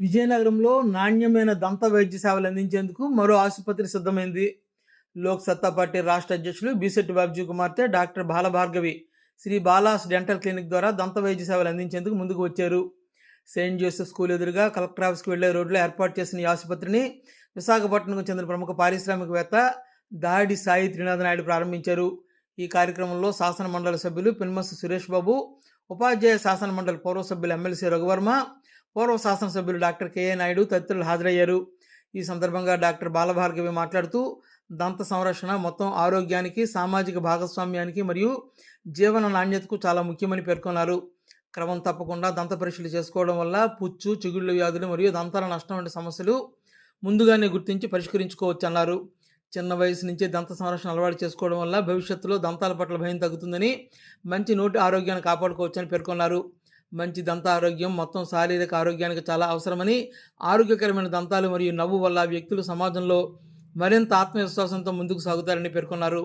విజయనగరంలో నాణ్యమైన దంత వైద్య సేవలు అందించేందుకు మరో ఆసుపత్రి సిద్ధమైంది. లోక్ సత్తా పార్టీ రాష్ట్ర అధ్యక్షులు బీసెట్టి బాబ్జీ కుమార్తె doctor Balabhargavi Sri Bala's dental clinic ద్వారా దంత వైద్య సేవలు అందించేందుకు ముందుకు వచ్చారు. సెయింట్ జోసెఫ్ స్కూల్ ఎదురుగా కలెక్టర్ ఆఫీస్కి వెళ్ళే రోడ్లో ఏర్పాటు చేసిన ఈ ఆసుపత్రిని విశాఖపట్నంకు చెందిన ప్రముఖ పారిశ్రామికవేత్త దాడి సాయి త్రినాథ నాయుడు ప్రారంభించారు. ఈ కార్యక్రమంలో శాసన మండలి సభ్యులు పిన్మస్ సురేష్ బాబు ఉపాధ్యాయ శాసన మండలి సభ్యులు ఎమ్మెల్సీ రఘువర్మ పూర్వ శాసనసభ్యులు డాక్టర్ కేఏ నాయుడు తదితరులు హాజరయ్యారు. ఈ సందర్భంగా డాక్టర్ బాలభార్గవి మాట్లాడుతూ దంత సంరక్షణ మొత్తం ఆరోగ్యానికి సామాజిక భాగస్వామ్యానికి మరియు జీవన నాణ్యతకు చాలా ముఖ్యమని పేర్కొన్నారు. క్రమం తప్పకుండా దంత పరీక్షలు చేసుకోవడం వల్ల పుచ్చు చిగుళ్ళు వ్యాధులు మరియు దంతాల నష్టం వంటి సమస్యలు ముందుగానే గుర్తించి పరిష్కరించుకోవచ్చు అన్నారు చిన్న వయసు నుంచే దంత సంరక్షణ అలవాటు చేసుకోవడం వల్ల భవిష్యత్తులో దంతాల పట్ల భయం తగ్గుతుందని మంచి నోటి ఆరోగ్యాన్ని కాపాడుకోవచ్చని పేర్కొన్నారు. మంచి దంత ఆరోగ్యం మొత్తం శారీరక ఆరోగ్యానికి చాలా అవసరమని ఆరోగ్యకరమైన దంతాలు మరియు నవ్వు వల్ల వ్యక్తులు సమాజంలో మరింత ఆత్మవిశ్వాసంతో ముందుకు సాగుతారని పేర్కొన్నారు.